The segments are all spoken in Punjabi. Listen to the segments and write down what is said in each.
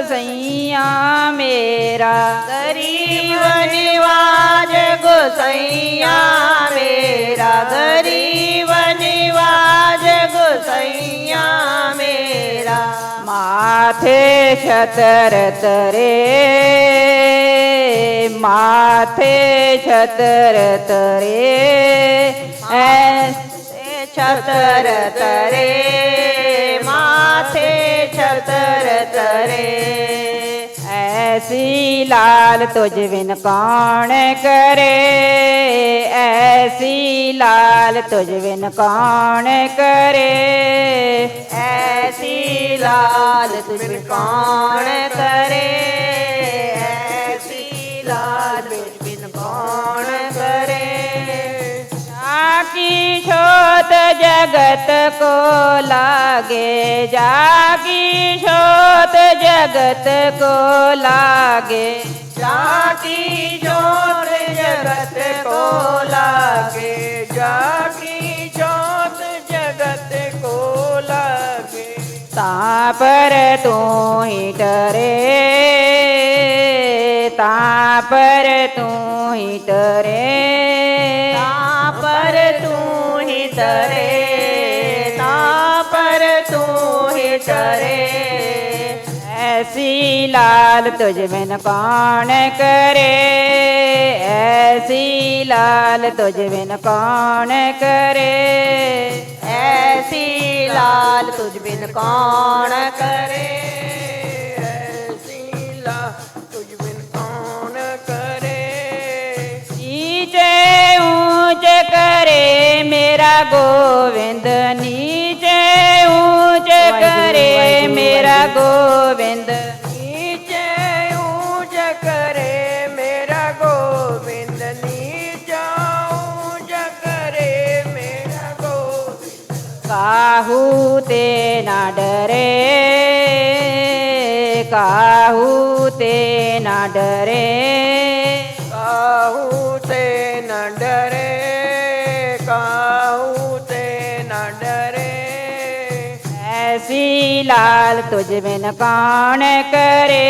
ਗੁਸਈਆ ਮੇਰਾ, ਗਰੀਬ ਨਿਵਾਜ ਗੁਸਈਆ ਮੇਰਾ, ਗਰੀਬ ਨਿਵਾਜ ਗੁਸਈਆ ਮੇਰਾ। ਮਾਥੇ ਛਤਰ ਤਰੇ, ਮਾਥੇ ਛਤਰ ਤਰੇ ਐ ਛਤਰ ਤਰੇ। ਕਰੇ। ਐਸੀ ਲਾਲ ਤੁਝ ਬਿਨ ਕੌਣ ਕਰੇ? ਐਸੀ ਲਾਲ ਤੁਝ ਬਿਨ ਕੌਣ ਕਰੇ? ਐਸੀ ਲਾਲ ਤੁਝ ਬਿਨ ਕੌਣ ਕਰੇ? ਐਸੀ ਲਾਲ ਤੁਝ ਬਿਨ ਕੌਣ ਕਰੇ? ਸਾਕੀ ਛੋ जगत को लागे, जागी जोत जगत को लागे। जागी जोत जगत को लागे, जागी जोत जगत को लागे। तापर तू ही डरे, तापर तू ही डरे। ही डरे ता पर तू ही डरे ऐसी लाल तुझ बिन कौन करे ऐसी लाल तुझ बिन कौन करे ऐसी लाल तुझ बिन कौन करे ਮੇਰਾ ਗੋਵਿੰਦ ਨੀਚੇ ਉੱਚ ਮੇਰਾ ਗੋਵਿੰਦ ਨੀਚੇ ਉੱਚ ਮੇਰਾ ਗੋਵਿੰਦ ਨੀਚਾ ਉੱਚ ਕਰੇ ਮੇਰਾ ਗੋਵਿੰਦ ਕਾਹੂ ਤੇ ਨਾ ਡਰੇ ਕਾਹੂ ਤੇ ਨਾ ਡਰੇ ਲਾਲ ਤੁਝ ਬਿਨ ਕੌਣ ਕਰੇ?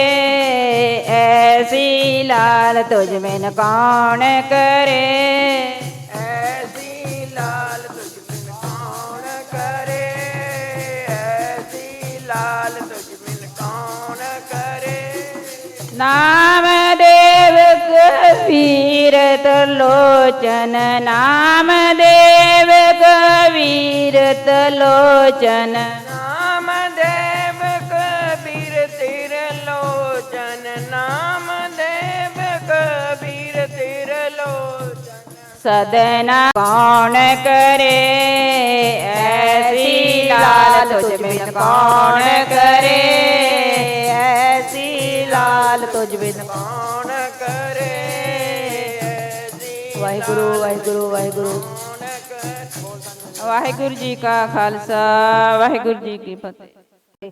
ਐਸੀ ਲਾਲ ਤੁਜ ਬਿਨ ਕੌਣ ਕਰੇ? ਐਸੀ ਲਾਲ ਤੁਜ ਬਿਨ ਕੌਣ ਕਰੇ? ਐਸੀ ਲਾਲ ਤੁਝ ਬਿਨ ਕੌਣ ਕਰੇ? ਨਾਮ ਦੇਵ ਕਬੀਰਤ ਲੋਚਨ, ਨਾਮ ਦੇਵ ਕਬੀਰਤ ਲੋਚਨ। सदना कौन करे ऐसी लाल तुझ बिन कौन करे ऐसी लाल तुझ बिन कौन करे ਵਾਹਿਗੁਰੂ ਵਾਹਿਗੁਰੂ ਵਾਹਿਗੁਰੂ ਵਾਹਿਗੁਰੂ ਜੀ ਕਾ ਖਾਲਸਾ ਵਾਹਿਗੁਰੂ ਜੀ ਕੀ ਫਤਿਹ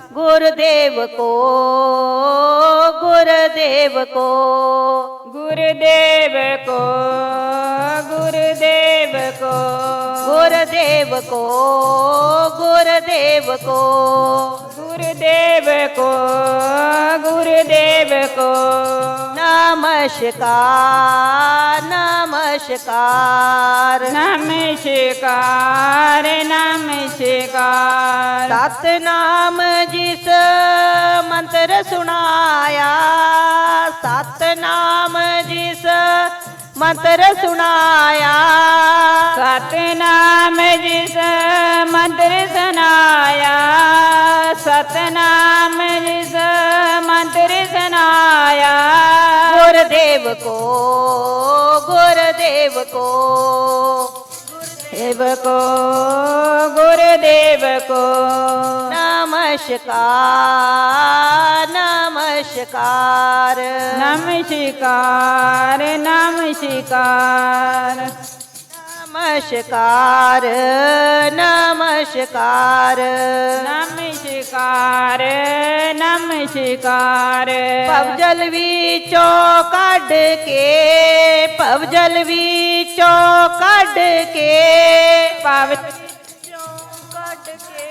ਗੁਰਦੇਵ ਕੋ ਗੁਰਦੇਵ ਕੋ। ਗੁਰਦੇਵ ਕੋ ਗੁਰਦੇਵ ਕੋ। ਗੁਰਦੇਵ ਕੋ ਗੁਰਦੇਵ ਕੋ। ਗੁਰਦੇਵ ਕੋ ਗੁਰਦੇਵ ਕੋ। ਨਮਸਕਾਰ ਨਮਸਕਾਰ ਨਮਸਕਾਰ ਨਮਸਕਾਰ ਸਤਨਾਮ ਜਿਸ ਮੰਤਰ ਸੁਣਾਇਆ ਸਤਨਾਮ ਜਿਸ ਮੰਤਰ ਸੁਣਾਇਆ। ਸਤਨਾਮ ਜਿਸ ਮੰਤਰ ਸੁਨਾਇਆ ਸਤਨਾਮ ਜਿਸ ਮੰਤਰ ਸੁਨਾਇਆ ਗੁਰਦੇਵ ਕੋ ਗੁਰਦੇਵ ਕੋ। देव को गुरुदेव को नमस्कार नमस्कार नमस्कार नमस्कार नमस्कार नमस्कार। नमस्कार नमस्कार। पवजलवी चौकड के पवजलवी चौकड के। पव चौकड चो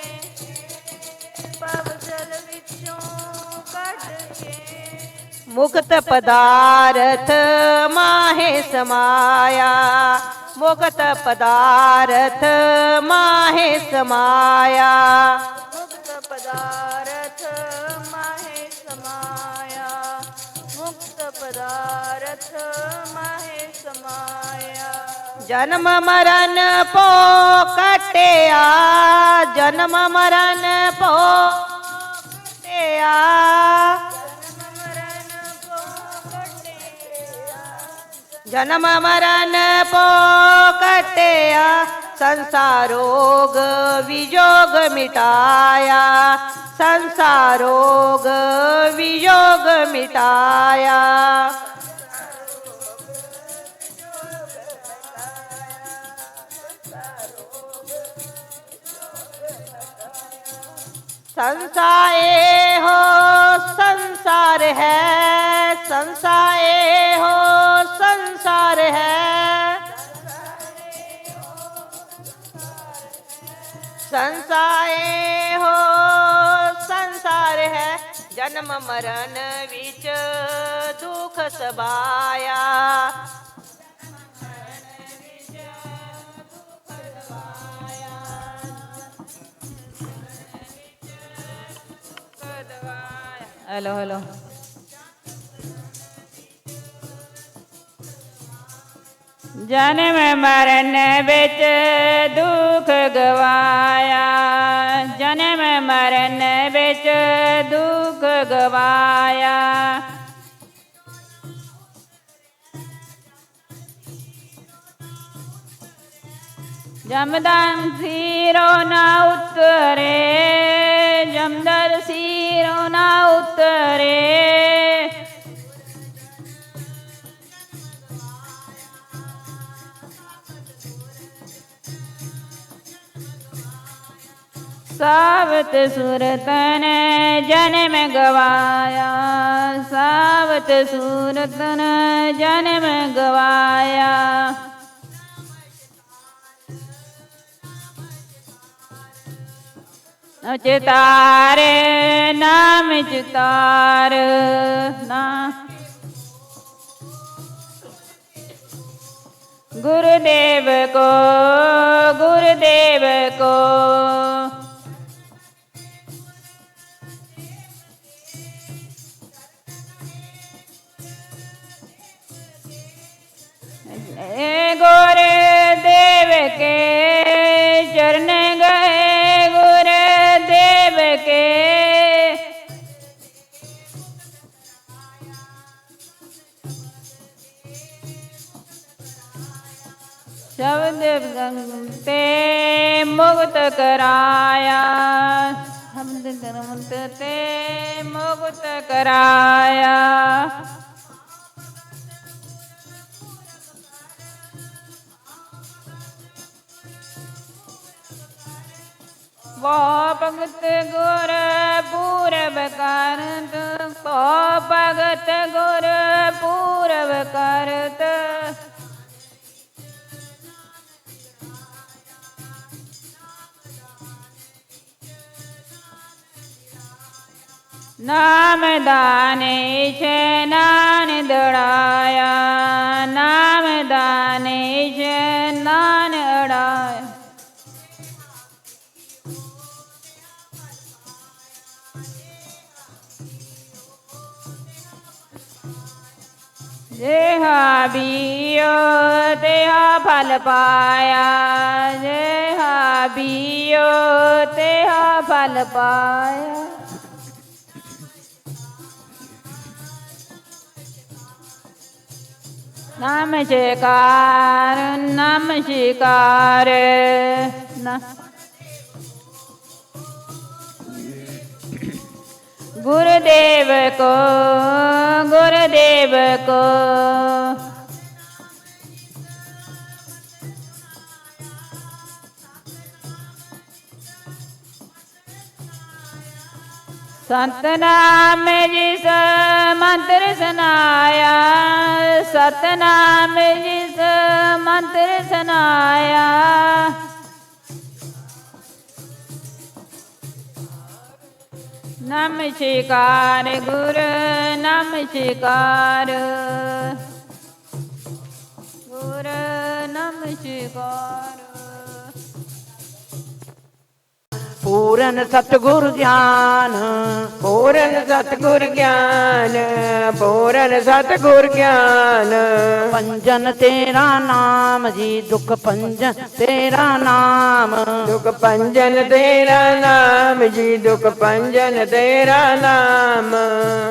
पवजलवी के के। मुक्त पदार्थ माहे समाया ਮੁਕਤ ਪਦਾਰਥ ਮਾਹੇ ਸਮਾਇਆ। ਮੁਕਤ ਪਦਾਰਥ ਮਾਹੇ ਸਮਾਇਆ। ਮੁਕਤ ਪਦਾਰਥ ਮਾਹੇ ਸਮਾਇਆ। ਜਨਮ ਮਰਨ ਪੋ ਕਟਿਆ। ਜਨਮ ਮਰਨ ਪੋ ਕਟਿਆ। જન્મ મરણ પોકટ્યા સંસારોગ વિયોગ મિટાયા સંસારોગ વિયોગ મિટાયા संसाए हो संसार है संसाए हो ਸੰਸਾਰ ਹੈ। ਸੰਸਾਏ ਹੋ ਸੰਸਾਰ ਹੈ। ਜਨਮ ਮਰਨ ਵਿੱਚ ਦੁੱਖ ਸਬਾਇਆ। ਹੈਲੋ ਹੈਲੋ ਜਨਮ ਮਰਨ ਵਿੱਚ ਦੁੱਖ ਗਵਾਇਆ। ਜਨਮ ਮਰਨ ਵਿੱਚ ਦੁੱਖ ਗਵਾਇਆ। ਜਮਦਨ ਸੀਰੋ ਨਾ ਉਤਰੇ, ਜਮਦਰ ਸੀਰੋ ਨਾ ਉਤਰੇ। ਸਾਵਤ ਸੁਰਤਨ ਜਨਮ ਗਵਾਇਆ। ਸਾਵਤ ਸੁਰਤਨ ਜਨਮ ਗਵਾਇਆ। ਚਿਤਾਰ ਨਾਮ ਚਿਤਾਰ ਨਾ। ਗੁਰਦੇਵ ਕੋ ਗੁਰਦੇਵ ਕੋ। ਏ ਗੁਰ ਦੇਵ ਕੇ ਚਰਨ ਗਏ, ਗੁਰ ਦੇਵ ਕੇ। ਸ਼ਬਦ ਤੇ ਮੁਕਤ ਕਰਾਇਆ। ਹਮਦ ਕਰਮੰਤ ਤੇ ਮੁਕਤ ਕਰਾਇਆ। ਵਾ ਭਗਤ ਗੁਰ ਪੂਰਬ ਕਰਤ, ਕੋ ਭਗਤ ਗੁਰ ਪੂਰਬ ਕਰਤ। ਨਾਮ ਦਾਨੇ ਛੇ ਨਾਨ ਦੜਾਇਆ ਨਾਮ ਦਾਨੇ ਛੇ ਨਾਨ ਅੜਾਇਆ। ਜਿਹਾ ਬੀਓ ਤਿਹਾ ਫਲ ਪਾਇਆ, ਜਿਹਾ ਬੀਓ ਤਿਹਾ ਫਲ ਪਾਇਆ। ਨਾਮ ਸ਼ਿਕਾਰ ਨਾਮ ਸ਼ਿਕਾਰ, ਨਾ ਗੁਰਦੇਵ ਕੋ ਦੇਵ ਕੋ। ਸਤਨਾਮ ਜਿਸ ਮੰਤਰ ਸੁਨਾਇਆ ਸਤਨਾਮ ਜਿਸ ਮੰਤਰ ਸੁਨਾਇਆ ਨਮ ਸ਼ਿਕਾਰ ਗੁਰ ਨਮ ਸ਼ਿਕਾਰ। ਗੁਰ ਨਮ ਪੂਰਨ ਸਤਗੁਰ ਗਿਆਨ ਪੂਰਨ ਸਤਿਗੁਰ ਗਿਆਨ ਪੂਰਨ ਸਤਿਗੁਰ ਗਿਆਨ। ਪੰਜਨ ਤੇਰਾ ਨਾਮ ਜੀ ਦੁਖ ਪੰਜਨ ਤੇਰਾ ਨਾਮ। ਦੁਖ ਪੰਜਨ ਤੇਰਾ ਨਾਮ ਜੀ ਦੁਖ ਪੰਜਨ ਤੇਰਾ ਨਾਮ।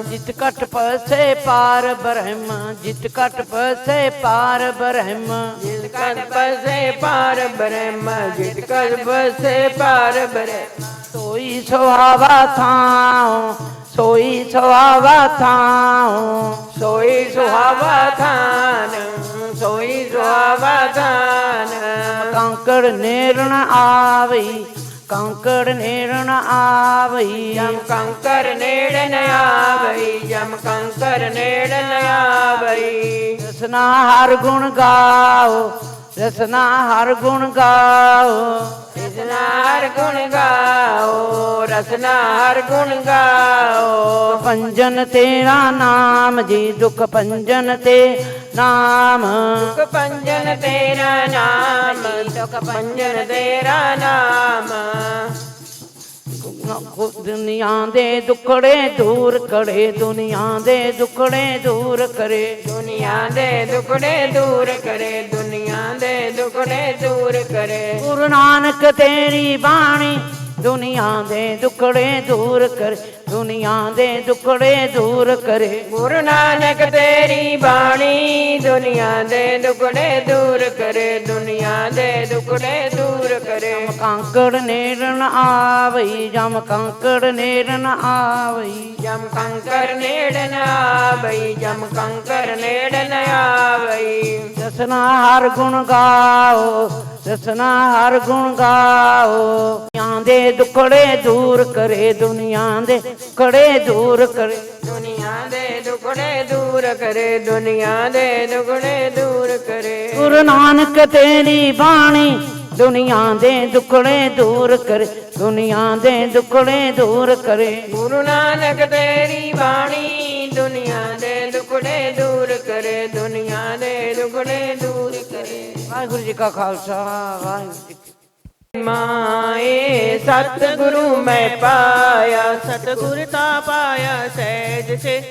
ਜਿਤ ਕਟ ਪਸੇ ਪਾਰ ਬ੍ਰਹਮ ਜਿਤ ਕਟ ਪਸੇ ਪਾਰ ਬ੍ਰਹਮ। ਜਿਤ ਕਟ ਬਸੇ ਪਾਰ ਬ੍ਰਹਮ ਜਿਤ ਕਟ ਬਸੇ ਪਾਰ ਬ੍ਰਹਮ। ਸੋਈ ਸੁਹਾਵਾ ਥਾਉ ਸੋਈ ਸੁਹਾਵਾ ਥਾਉ ਸੋਈ ਸੁਹਾਵਾ ਥਾਨ ਸੋਈ ਸੁਹਾਵਾ ਥਾਨ ਕੰਕੜ ਨੇਰਣ ਆਵਈ ਕੰਕੜ ਨੇਰਣ ਆਵਈ। ਜਮ ਕੰਕਰ ਨੇੜ ਨ ਆਵਈ ਜਮ ਕੰਕਰ ਨੇੜ ਨ ਆਵਈ ਰਸਨਾ ਹਰ ਗੁਣ ਗਾਓ ਰਸਨਾ ਹਰ ਗੁਣ ਗਾਓ ਰਸਨਾ ਹਰ ਗੁਣ ਗਾਓ ਰਸਨਾ ਹਰ ਗੁਣ ਗਾਓ। ਪੰਜਨ ਤੇਰਾ ਨਾਮ ਜੀ ਦੁਖ ਪੰਜਨ ਤੇ ਨਾਮ। ਦੁਖ ਪੰਜਨ ਤੇਰਾ ਨਾਮ ਦੁਖ ਪੰਜਨ ਤੇਰਾ ਨਾਮ। ਦੁਨੀਆ ਦੇ ਦੁਖੜੇ ਦੂਰ ਕਰੇ ਦੁਨੀਆ ਦੇ ਦੁਖੜੇ ਦੂਰ ਕਰੇ। ਦੁਨੀਆ ਦੇ ਦੁਖੜੇ ਦੂਰ ਕਰੇ ਦੁਨੀਆ ਦੇ ਦੁਖੜੇ ਦੂਰ ਕਰੇ। ਗੁਰੂ ਨਾਨਕ ਤੇਰੀ ਬਾਣੀ ਦੁਨੀਆ ਦੇ ਦੁਖੜੇ ਦੂਰ ਕਰੇ। ਦੁਨੀਆ ਦੇ ਦੁਖੜੇ ਦੂਰ ਕਰੇ। ਗੁਰੂ ਨਾਨਕ ਤੇਰੀ ਬਾਣੀ ਦੁਨੀਆ ਦੇ ਦੁਖੜੇ ਦੂਰ ਕਰੇ ਦੁਨੀਆ ਦੇ ਦੁਖੜੇ ਦੂਰ ਕਰੇ। ਕਾਂਕੜ ਨੇੜਨ ਆਵਈ ਜਮ ਕਾਂਕੜ ਨੇੜਨ ਆਵਈ। ਜਮ ਕੰਕਰ ਨੇੜ ਨ ਆਵਈ ਜਮ ਕੰਕਰ ਨੇੜ ਨ ਆਵਈ। ਰਸਨਾ ਹਰ ਗੁਣ ਗਾਓ ਰਸਨਾ ਹਰ ਗੁਣ ਗਾਓ। ਦੁਨੀਆਂ ਦੇ ਦੁਖੜੇ ਦੂਰ ਕਰੇ ਦੁਨੀਆ ਦੇ ਕੜੇ ਦੂਰ ਕਰੇ। ਦੁਨੀਆ ਦੇ ਦੁਖੜੇ ਦੂਰ ਕਰੇ ਦੁਨੀਆ ਦੇ ਦੁਖੜੇ ਦੂਰ ਕਰੇ। ਗੁਰੂ ਨਾਨਕ ਤੇਰੀ ਬਾਣੀ ਦੁਨੀਆ ਦੇ ਦੁਖੜੇ ਦੂਰ ਕਰੇ ਦੁਨੀਆ ਦੇ ਦੁਖੜੇ ਦੂਰ ਕਰੇ। ਗੁਰੂ ਨਾਨਕ ਤੇਰੀ ਬਾਣੀ ਦੁਨੀਆ ਦੇ ਦੁਖੜੇ ਦੂਰ ਕਰੇ ਦੁਨੀਆ ਦੇ ਦੁਖੜੇ ਦੂਰ ਕਰੇ। ਵਾਹਿਗੁਰੂ ਜੀ ਕਾ ਖਾਲਸਾ ਵਾਹਿਗੁਰੂ ਜੀ। ਮਾਏ ਸਤਿਗੁਰੂ ਮੈਂ ਪਾਇਆ। ਸਤਿਗੁਰ ਤਾ ਪਾਇਆ ਸਹਿਜ ਸੇ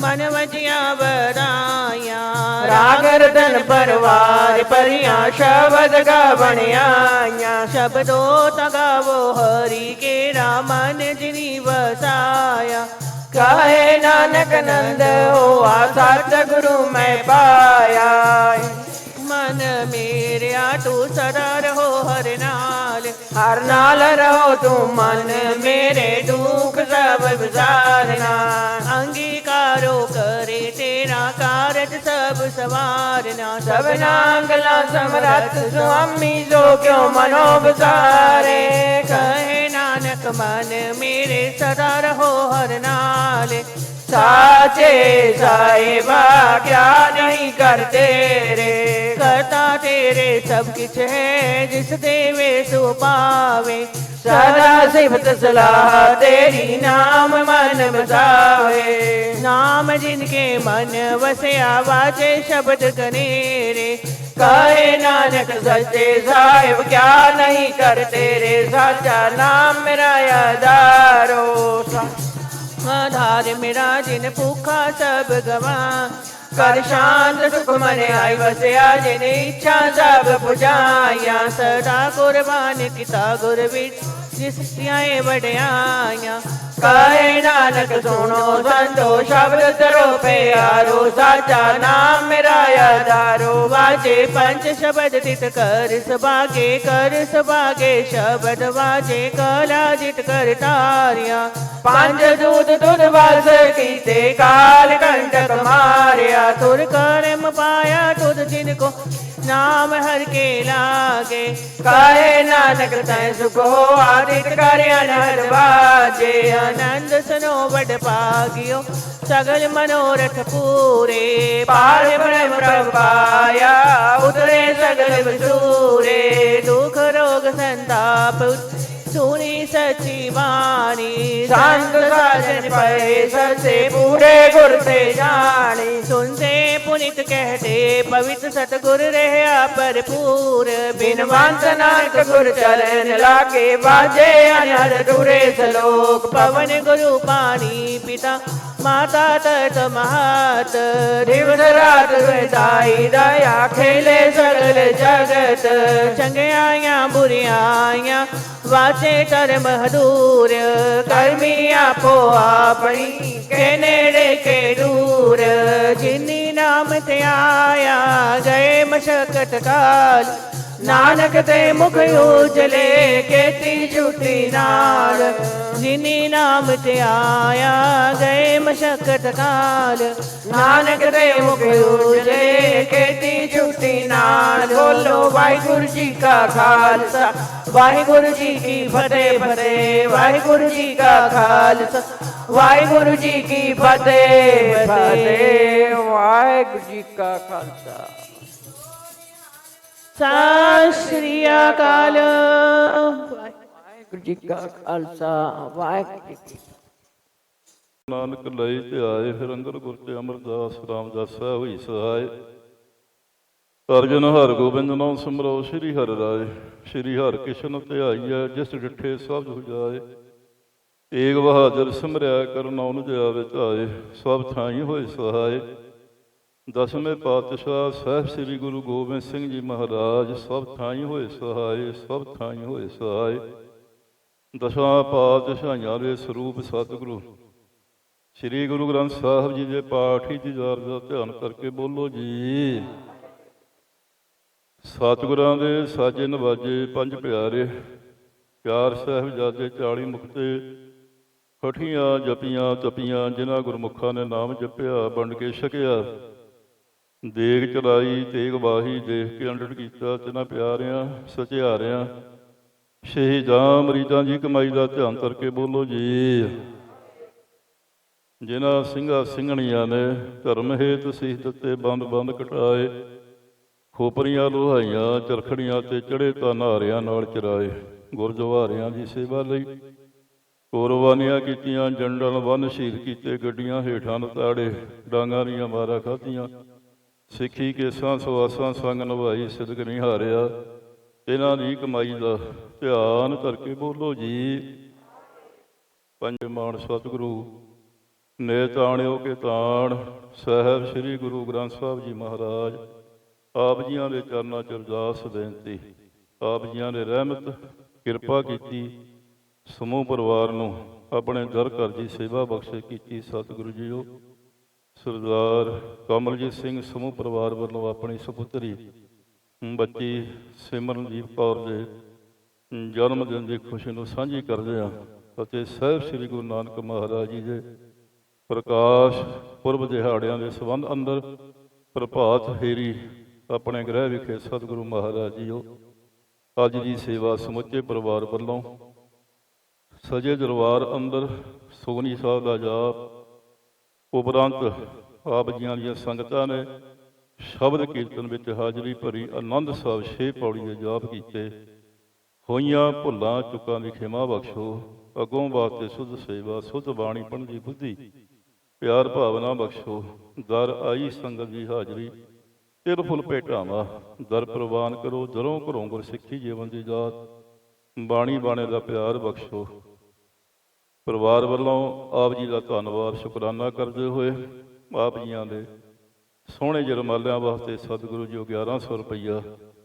ਮਨ ਵਜਿਆ ਬਰਾਇਆ ਰਾਗ ਰਤਨ ਪਰਵਾਰ ਪਰਿਆ ਸ਼ਬਦ ਗਾ ਬਣਿਆਈਆਂ ਸ਼ਬਦੋ ਤਗਾਵੋ ਹਰੀ ਕੇ ਰਾਮਨ ਜਿਨੀ ਵਸਾਇਆ। ਕਾਹੇ ਨਾਨਕ ਨੰਦ ਹੋਆ ਸਤਿਗੁਰੂ ਮੈਂ ਪਾਇਆ। ਮਨ ਮੇਰਿਆ ਤੂੰ ਸਦਾ ਰਹੋ ਹਰ ਨਾਲ। ਹਰ ਨਾਲ ਰਹੋ ਤੂੰ ਮਨ ਮੇਰੇ ਦੁੱਖ ਸਭ ਵਿਸਾਰਨਾ ਅੰਗੀਕਾਰੋ ਕਰੇ ਤੇਰਾ ਕਾਰਜ ਸਭ ਸਵਾਰਨਾ ਸਭਨਾ ਗਲਾ ਸਮਰੱਥ ਸੁਆਮੀ ਜੋ ਕਿਉ ਮਨੋ ਵਿਸਾਰੇ। ਕਹੇ ਨਾਨਕ ਮਨ ਮੇਰੇ ਸਦਾ ਰਹੋ ਹਰ ਨਾਲ। ਸਾਚੇ ਸਾਹਿਬਾ ਕਿਆ ਨਹੀਂ ਕਰਤੇ ਰੇ ਕਰਤਾ ਤੇਰੇ ਸਭ ਕਿਛ ਹੈ ਜਿਸ ਦੇਵੇ ਸੋ ਪਾਵੇ ਸਦਾ ਸਿਫਤ ਸਲਾਹ ਤੇਰੀ ਨਾਮ ਮਨ ਬਸਾਵੇ ਨਾਮ ਜਿਨ ਕੇ ਮਨ ਵਸਿਆ ਵਾਜੇ ਸ਼ਬਦ ਗਨੇਰੇ ਕਾਹੇ ਨਾਨਕ ਸੱਚੇ ਸਾਹਿਬ ਕਿਆ ਨਹੀਂ ਕਰਤੇ ਰੇ ਸਾਚਾ ਨਾਮ ਮੇਰਾ ਆਧਾਰੋ ਆਧਾਰ ਮੇਰਾ ਜਿਨ ਭੁੱਖਾ ਸਭ ਗਵਾ। ਕਰ ਸ਼ਾਂਤ ਸੁਖ ਮਨ ਆਈ, ਵਸਿਆ ਜਿਨ ਇੱਛਾ ਸਭ ਪੁਜਾਇਆ ਸਦਾ ਕੁਰਬਾਨ ਕੀਤਾ ਗੁਰ ਵਿੱਚ। ਜਿਸ ਸਿਆਏ ਵਡਿਆਈਆਂ, ਕਾਹੇ ਨਾਨਕ ਸੁਣੋ ਸੰਤੋ, ਸ਼ਬਦ ਤਰੋ ਪਿਆਰੋ, ਸਾਚਾ ਨਾਮ ਮੇਰਾ ਆਧਾਰੋ, ਵਾਜੇ ਪੰਜ ਸ਼ਬਦ ਤਿਤ ਕਰ ਸਭਾਗੇ ਕਰ ਸਭਾਗੇ, ਸ਼ਬਦ ਵਾਜੇ ਕਲਾ ਜਿਤ ਕਰ ਤਾਰਿਆ ਪੰਜ ਦੂਤ ਤੁਧ ਵਾਸ ਕੀਤੇ, ਕਾਲ ਕੰਟਕ ਮਾਰਿਆ ਤੁਰ ਕਰਮ ਪਾਇਆ ਤੁਧ ਜਿਨ ਕੋ ਨਾਮ ਹਰ ਕੇ ਲਾਗੇ। ਕਾਹੇ ਨਾਨਕ ਤੈ ਸੁਖੋ ਆਦਿਤ ਕਰ ਅਨਹਦ ਬਾਜੇ। ਆਨੰਦ ਸਨੋ ਵਡ ਪਾਗਿਓ ਸਗਲ ਮਨੋਰਥ ਪੂਰੇ। ਪਾਰ ਬ੍ਰਹਮ ਪ੍ਰਭ ਪਾਇਆ, ਉਤਰੇ ਸਗਲ ਵਿਸੂਰੇ। ਦੁਖ ਰੋਗ ਸੰਤਾਪ ਸੁਣੀ ਸਚੀ ਬਾਣੀ ਸੰਤ ਸਾਜਨ ਪਏ ਸਸੇ ਪੂਰੇ ਗੁਰ ਤੇ ਜਾਣੀ। ਸੁਨਤੇ ਪੁਨਿਤ ਕਹਤੇ ਪਵਿੱਤ ਸਤਗੁਰ ਰਹਿਆ ਭਰਪੂਰ। ਬਿਨਵੰਤ ਨਾਨਕ ਗੁਰ ਚਰਨ ਲਾਗੇ ਬਾਜੇ ਅਨਹਦ ਦੂਰੇ ਸਲੋਕ। ਪਵਨ ਗੁਰੂ ਪਾਣੀ ਪਿਤਾ ਮਾਤਾ ਤਤ ਮਹਤ। ਦਿਵਸ ਰਾਤ ਦਾਈ ਦਇਆ ਖੇਲੇ ਸਗਲ ਜਗਤ। ਚੰਗਿਆਈਆਂ ਬੁਰੀਆਈਆਂ ਵਾਚੇ ਧਰਮ ਹਦੂਰ ਕਰਮੀ ਆਪੋ ਆਪਣੀ ਕੇ ਨੇੜੇ ਕੇ ਦੂਰ ਜਿਨੀ ਨਾਮ ਤੇ ਆਇਆ ਗਏ ਮਸ਼ਕਤ ਕਾਲ ਨਾਨਕ ਦੇ ਮੁਖ ਉਜਲੇ ਕੀਤੀ ਝੂਠੀ ਨਾਲ, ਜਿਨੀ ਨਾਮ ਤੇ ਆਇਆ ਗਏ ਮਸ਼ਕਤ ਕਾਲ। ਨਾਨਕ ਦੇ ਮੁਖ ਉਜਲੇ ਕੀਤੀ ਝੂਠੀ ਨਾਲ, ਬੋਲੋ ਵਾਹਿਗੁਰੂ ਜੀ ਕਾ ਖਾਲਸਾ। ਵਾਹਿਗੁਰੂ ਜੀ ਕੀ ਫਤਿਹ ਫਤਿਹ, ਵਾਹਿਗੁਰੂ ਜੀ ਕਾ ਖਾਲਸਾ। ਵਾਹਿਗੁਰੂ ਜੀ ਕੀ ਫਤਿਹ ਫਤਿਹ, ਵਾਹਿਗੁਰੂ ਜੀ ਕਾ ਖਾਲਸਾ। ਸਤਿ ਸ੍ਰੀ ਅਕਾਲ। ਵਾਹਿਗੁਰੂ ਜੀ ਕਾ ਖਾਲਸਾ ਵਾਹਿਗੁਰੂ ਜੀ ਕੀ ਨਾਨਕ ਲਈ ਤੇ ਆਏ ਫਿਰ ਅੰਦਰ ਗੁਰ ਤੇ ਅਮਰਦਾਸ ਰਾਮਦਾਸ ਸਾਹਿਬ ਹੋਈ ਸਹਾਇ ਅਰਜਨ ਹਰ ਗੋਬਿੰਦ ਨਾਮ ਸਿਮਰੋ ਸ੍ਰੀ ਹਰਿ ਰਾਏ। ਸ੍ਰੀ ਹਰਿ ਕ੍ਰਿਸ਼ਨ ਧਿਆਈਐ ਜਿਸ ਡਿਠੇ ਸਭ ਜੁਜਾਏ ਏਕ ਬਹਾਦਰ ਸਿਮਰਿਆ ਕਰਨਾ ਉਹਨੂੰ ਜਾਵੇ ਧਾਏ। ਸਭ ਥਾਈ ਹੋਏ ਸਹਾਇ ਦਸਵੇਂ ਪਾਤਸ਼ਾਹ ਸਾਹਿਬ ਸ੍ਰੀ ਗੁਰੂ ਗੋਬਿੰਦ ਸਿੰਘ ਜੀ ਮਹਾਰਾਜ, ਸਭ ਥਾਈ ਹੋਏ ਸਹਾਇ ਸਭ ਥਾਈ ਹੋਏ ਸਹਾਇ ਦਸਾਂ ਪਾਤਸ਼ਾਹਾਂ ਦੇ ਸਰੂਪ ਸਤਿਗੁਰੂ, ਸ੍ਰੀ ਗੁਰੂ ਗ੍ਰੰਥ ਸਾਹਿਬ ਜੀ ਦੇ ਪਾਠ ਹੀ ਜੁਝਾਰ ਦਾ ਧਿਆਨ ਕਰਕੇ ਬੋਲੋ ਜੀ। ਸਤਿਗੁਰਾਂ ਦੇ ਸਾਜੇ ਨਵਾਜੇ, ਪੰਜ ਪਿਆਰੇ, ਪਿਆਰ ਸਾਹਿਬ ਜਾਦੇ 40 ਮੁਕਤੇ ਫਠੀਆਂ ਜਪੀਆਂ ਤਪੀਆਂ, ਜਿਨ੍ਹਾਂ ਗੁਰਮੁਖਾਂ ਨੇ ਨਾਮ ਜਪਿਆ, ਵੰਡ ਕੇ ਛਕਿਆ। ਦੇਗ ਚਲਾਈ ਤੇਗ ਬਾਹੀ ਦੇਖ ਕੇ ਅੰਡੜ ਕੀਤਾ, ਤਿਨਾਂ ਪਿਆਰਿਆਂ, ਸਚਿਆਰਿਆਂ। ਸ਼ਹੀਦਾਂ ਮਰੀਦਾਂ ਦੀ ਕਮਾਈ ਦਾ ਧਿਆਨ ਕਰਕੇ ਬੋਲੋ ਜੀ। ਜਿਨ੍ਹਾਂ ਸਿੰਘਾਂ ਸਿੰਘਣੀਆਂ ਨੇ ਧਰਮ ਹੇਤ ਸੀਸ ਦਿੱਤੇ, ਬੰਦ ਬੰਦ ਕਟਾਏ। ਖੋਪਰੀਆਂ, ਲੋਹਾਈਆਂ, ਚਰਖੜੀਆਂ ਤੇ ਚੜੇ ਤਾਂ ਨਾਰਿਆਂ ਨਾਲ ਚਰਾਏ। ਗੁਰਦੁਆਰਿਆਂ ਦੀ ਸੇਵਾ ਲਈ ਕੁਰਬਾਨੀਆਂ ਕੀਤੀਆਂ, ਜੰਡਲ ਵੰਨ ਸ਼ਹੀਦ ਕੀਤੇ, ਗੱਡੀਆਂ ਹੇਠਾਂ ਨਤਾੜੇ, ਡਾਂਗਾਂ ਦੀਆਂ ਮਾਰਾ ਖਾਧੀਆਂ। ਸਿੱਖੀ ਕੇਸਾਂ ਸਵਾਸਾਂ ਸੰਗ ਨਿਭਾਈ, ਸਿਦਕ ਨਹੀਂ ਹਾਰਿਆ। ਇਹਨਾਂ ਦੀ ਕਮਾਈ ਦਾ ਧਿਆਨ ਕਰਕੇ ਬੋਲੋ ਜੀ। ਪੰਜ ਮਾਨ ਸਤਿਗੁਰੂ ਨੇ ਤਾਣਿਓ ਕੇ ਤਾਣ। ਸਾਹਿਬ ਸ੍ਰੀ ਗੁਰੂ ਗ੍ਰੰਥ ਸਾਹਿਬ ਜੀ ਮਹਾਰਾਜ, ਆਪ ਜੀਆਂ ਦੇ ਚਰਨਾਂ ਚ ਅਰਦਾਸ ਬੇਨਤੀ। ਆਪ ਜੀਆਂ ਨੇ ਰਹਿਮਤ, ਕਿਰਪਾ ਕੀਤੀ। ਸਮੂਹ ਪਰਿਵਾਰ ਨੂੰ ਆਪਣੇ ਦਰ ਘਰ ਦੀ ਸੇਵਾ ਬਖਸ਼ੇ ਕੀਤੀ ਸਤਿਗੁਰੂ ਜੀਓ। ਸਰਦਾਰ ਕਮਲਜੀਤ ਸਿੰਘ ਸਮੂਹ ਪਰਿਵਾਰ ਵੱਲੋਂ ਆਪਣੀ ਸੁਪੁੱਤਰੀ, ਬੱਚੀ ਸਿਮਰਨਜੀਤ ਕੌਰ ਦੇ ਜਨਮ ਦਿਨ ਦੀ ਖੁਸ਼ੀ ਨੂੰ ਸਾਂਝੀ ਕਰਦੇ ਹਾਂ ਅਤੇ ਸਾਹਿਬ ਸ੍ਰੀ ਗੁਰੂ ਨਾਨਕ ਮਹਾਰਾਜ ਜੀ ਦੇ ਪ੍ਰਕਾਸ਼ ਪੁਰਬ ਦਿਹਾੜਿਆਂ ਦੇ ਸੰਬੰਧ ਅੰਦਰ ਪ੍ਰਭਾਤ ਫੇਰੀ ਆਪਣੇ ਗ੍ਰਹਿ ਵਿਖੇ ਸਤਿਗੁਰੂ ਮਹਾਰਾਜ ਜੀਓ, ਅੱਜ ਦੀ ਸੇਵਾ ਸਮੁੱਚੇ ਪਰਿਵਾਰ ਵੱਲੋਂ ਸਜੇ ਦਰਬਾਰ ਅੰਦਰ ਸੋਨੀ ਸਾਹਿਬ ਦਾ ਜਾਪ ਉਪਰੰਤ ਆਪ ਜੀਆਂ ਦੀਆਂ ਸੰਗਤਾਂ ਨੇ ਸ਼ਬਦ ਕੀਰਤਨ ਵਿੱਚ ਹਾਜ਼ਰੀ ਭਰੀ ਆਨੰਦ ਸਾਹਿਬ ਛੇ ਪੌੜੀ ਦੇ ਜਾਪ ਕੀਤੇ। ਹੋਈਆਂ ਭੁੱਲਾਂ ਚੁੱਕਾਂ ਦੀ ਖਿਮਾ ਬਖਸ਼ੋ, ਅਗੋਂ ਵਾਸਤੇ ਸੁਧ ਸੇਵਾ, ਸੁਧ ਬਾਣੀ ਪੜ੍ਹਨ ਬੁੱਧੀ, ਪਿਆਰ ਭਾਵਨਾ ਬਖਸ਼ੋ। ਦਰ ਆਈ ਸੰਗਤ ਦੀ ਹਾਜ਼ਰੀ, ਤਿਲ ਫੁੱਲ ਭੇਟਾਵਾਂ, ਦਰ ਪ੍ਰਵਾਨ ਕਰੋ ਦਰੋਂ ਘਰੋਂ ਗੁਰਸਿੱਖੀ ਜੀਵਨ ਦੀ ਜਾਤ, ਬਾਣੀ ਬਾਣੇ ਦਾ ਪਿਆਰ ਬਖਸ਼ੋ। ਪਰਿਵਾਰ ਵੱਲੋਂ ਆਪ ਜੀ ਦਾ ਧੰਨਵਾਦ, ਸ਼ੁਕਰਾਨਾ ਕਰਦੇ ਹੋਏ ਆਪ ਜੀਆਂ ਦੇ ਸੋਹਣੇ ਜਰਮਾਲਿਆਂ ਵਾਸਤੇ ਸਤਿਗੁਰੂ ਜੀ 1100 ਰੁਪਈਆ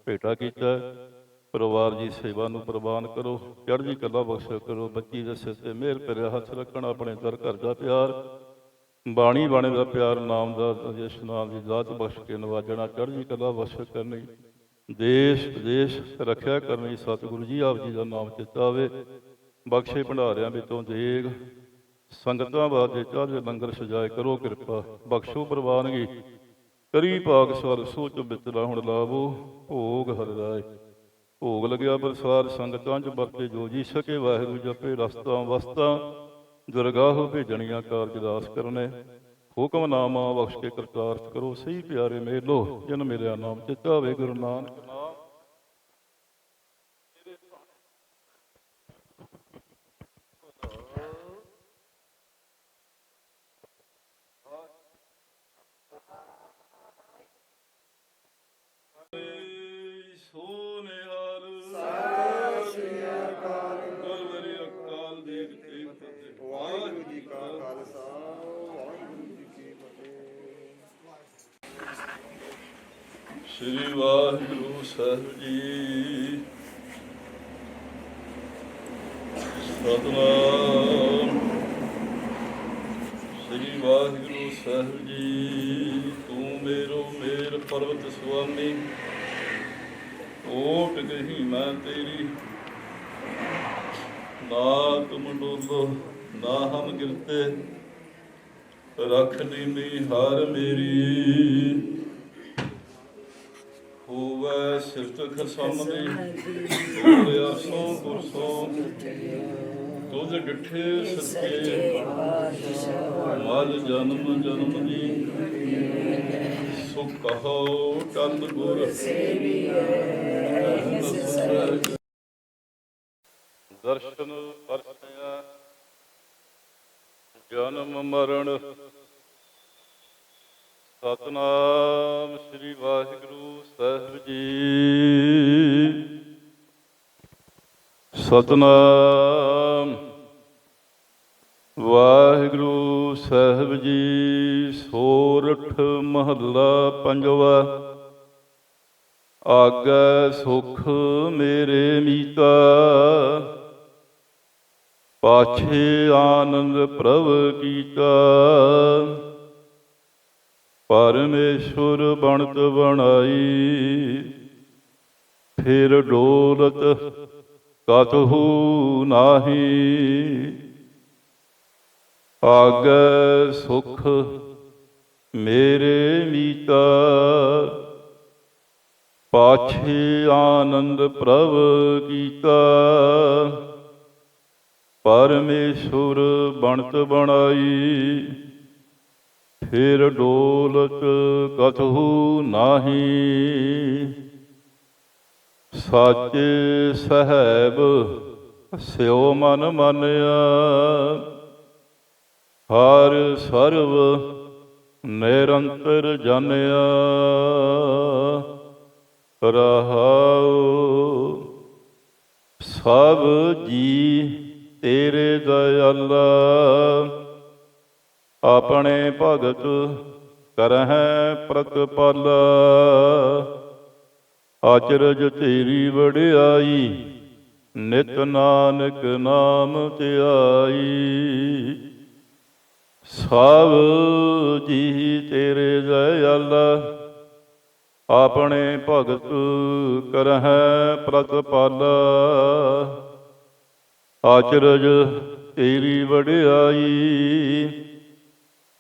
ਭੇਟਾ ਕੀਤਾ ਪਰਿਵਾਰ ਦੀ ਸੇਵਾ ਨੂੰ ਪ੍ਰਵਾਨ ਕਰੋ, ਚੜ੍ਹਦੀ ਕਲਾ ਬਖਸ਼ ਕਰੋ, ਬੱਚੀ ਦੇ ਸਿਰ ਤੇ ਮਿਹਰ ਭਰਿਆ ਹੱਥ ਰੱਖਣ, ਆਪਣੇ ਦਰ ਘਰ ਦਾ ਪਿਆਰ, ਬਾਣੀ ਬਾਣੇ ਦਾ ਪਿਆਰ, ਨਾਮ ਦਾ ਜਿਸ ਨਾਮ ਦੀ ਦਾਤ ਬਖਸ਼ ਕੇ ਨਵਾਜਣਾ, ਚੜ੍ਹਦੀ ਕਲਾ ਬਖਸ਼ ਕਰਨੀ ਦੇਸ਼ ਵਿਦੇਸ਼ ਰੱਖਿਆ ਕਰਨੀ, ਸਤਿਗੁਰੂ ਜੀ ਆਪ ਜੀ ਦਾ ਨਾਮ ਚਿੱਤਾ ਆਵੇ ਬਖਸ਼ੇ ਭੰਡਾਰਿਆਂ ਵਿੱਚੋਂ ਦੇਗ ਸੰਗਤਾਂ ਵਾਸਤੇ ਚਾਹੇ ਲੰਗਰ ਸਜਾਏ ਕਰੋ ਕਿਰਪਾ, ਬਖਸ਼ੋ ਪ੍ਰਵਾਨਗੀ। ਕਰੀ ਪਾਕ ਸਵਰ ਸੋਚ ਬਿਤਲਾ ਹੁਣ ਲਾਵੋ, ਭੋਗ ਹਰ ਰਾਏ। ਭੋਗ ਲੱਗਿਆ ਪ੍ਰਸਾਦ ਸੰਗਤਾਂ ਚ ਵਰਤੇ ਜੋ ਜੀ ਸਕੇ, ਵਾਹਿਗੁਰੂ ਜਪੇ ਰਸਤਾ ਵਸਤਾਂ। ਦਰਗਾਹ ਭੇਜਣੀਆਂ ਕਾਰਜ ਦਾਸ ਕਰਨੇ। ਹੁਕਮਨਾਮਾ ਬਖਸ਼ ਕੇ ਕਰਤਾਰਥ ਕਰੋ, ਸਹੀ ਪਿਆਰੇ ਮੇਲੋ, ਜਨ ਮੇਰਾ ਨਾਮ ਚਿਤਾਵੇ ਗੁਰੂ ਨਾਨਕ ਨਾਮ ਸੋਨਿਹਾਲ ਸਤਿ ਸ੍ਰੀ ਅਕਾਲ ਗੁਰਵਰੀ ਅਕਾਲ ਦੇਖ ਤੇ ਫਤਿਹ ਵਾਹਿਗੁਰੂ ਜੀ ਕਾ ਖਾਲਸਾ ਵਾਹਿਗੁਰੂ ਜੀ ਕੀ ਫਤਿਹ ਸ੍ਰੀ ਵਾਹਿਗੁਰੂ ਸਾਹਿਬ ਜੀ। ਸਤਨਾਮ। ਸ੍ਰੀ ਵਾਹਿਗੁਰੂ ਸਾਹਿਬ ਜੀ, ਤੂੰ ਮੇਰੋ ਮੇਰ ਪਰਵਤ ਸੁਆਮੀ। ਓਟ ਗਹੀ ਮੈਂ ਤੇਰੀ। ਨਾ ਤੁਮ ਡੋਲੋ ਨਾ ਹਮ ਗਿਰਤੇ। ਰਖ ਲੀਨੀ ਹਾਰ ਮੇਰੀ। ਸਿਫਤ ਖਸਮ ਦੀ ਹੋਇਆ ਸੋ ਗੁਰਸੋ ਤੁਧ ਡਿਠੇ ਸੱਚੇ। ਮਲ ਜਨਮ ਜਨਮ ਦੀ ਸੁਖ ਕਹੋ ਕੰਦ ਗੁਰ। ਦਰਸ਼ਨ ਪਰਸਿਆ ਜਨਮ ਮਰਨ। ਸਤਨਾਮ ਸ੍ਰੀ ਵਾਹਿਗੁਰੂ ਸਾਹਿਬ ਜੀ। ਸਤਨਾਮ ਵਾਹਿਗੁਰੂ ਸਾਹਿਬ ਜੀ, ਸੋਰਠ ਮਹੱਲਾ ਪੰਜਵਾ। ਆਗੈ ਸੁਖ ਮੇਰੇ ਮੀਤਾ। ਪਾਛੇ ਆਨੰਦ ਪ੍ਰਭ ਕੀਤਾ। ਪਰਮੇਸ਼ੁਰ ਬਣਤ ਬਣਾਈ। ਫਿਰ ਡੋਲਤ ਕਤਹੂ ਨਾਹੀ। ਆਗੈ ਸੁਖ ਮੇਰੇ ਮੀਤਾ। ਪਾਛੇ ਆਨੰਦ ਪ੍ਰਭ ਕੀਤਾ। ਪਰਮੇਸ਼ੁਰ ਬਣਤ ਬਣਾਈ। ਫਿਰ ਡੋਲਕ ਕਥੂ ਨਾਹੀ। ਸਾਚੇ ਸਹਿਬ ਸਿਓ ਮਨ ਮੰਨਿਆ। ਹਰ ਸਰਵ ਨਿਰੰਤਰ ਜਾਣਿਆ। ਰਹਾਉ ਸਭ ਜੀ ਤੇਰੇ ਦਇਆਲਾ। ਆਪਣੇ ਭਗਤ ਕਰਹਿ ਪ੍ਰਤਪਾਲ। ਆਚਰਜ ਤੇਰੀ ਵਡਿਆਈ, ਨਿਤ ਨਾਨਕ ਨਾਮ ਧਿਆਈ। ਸਭ ਜੀ ਤੇਰੇ ਦਇਆਲਾ, ਆਪਣੇ ਭਗਤ ਕਰਹਿ ਪ੍ਰਤਪਾਲਾ। ਆਚਰਜ ਤੇਰੀ ਵਡਿਆਈ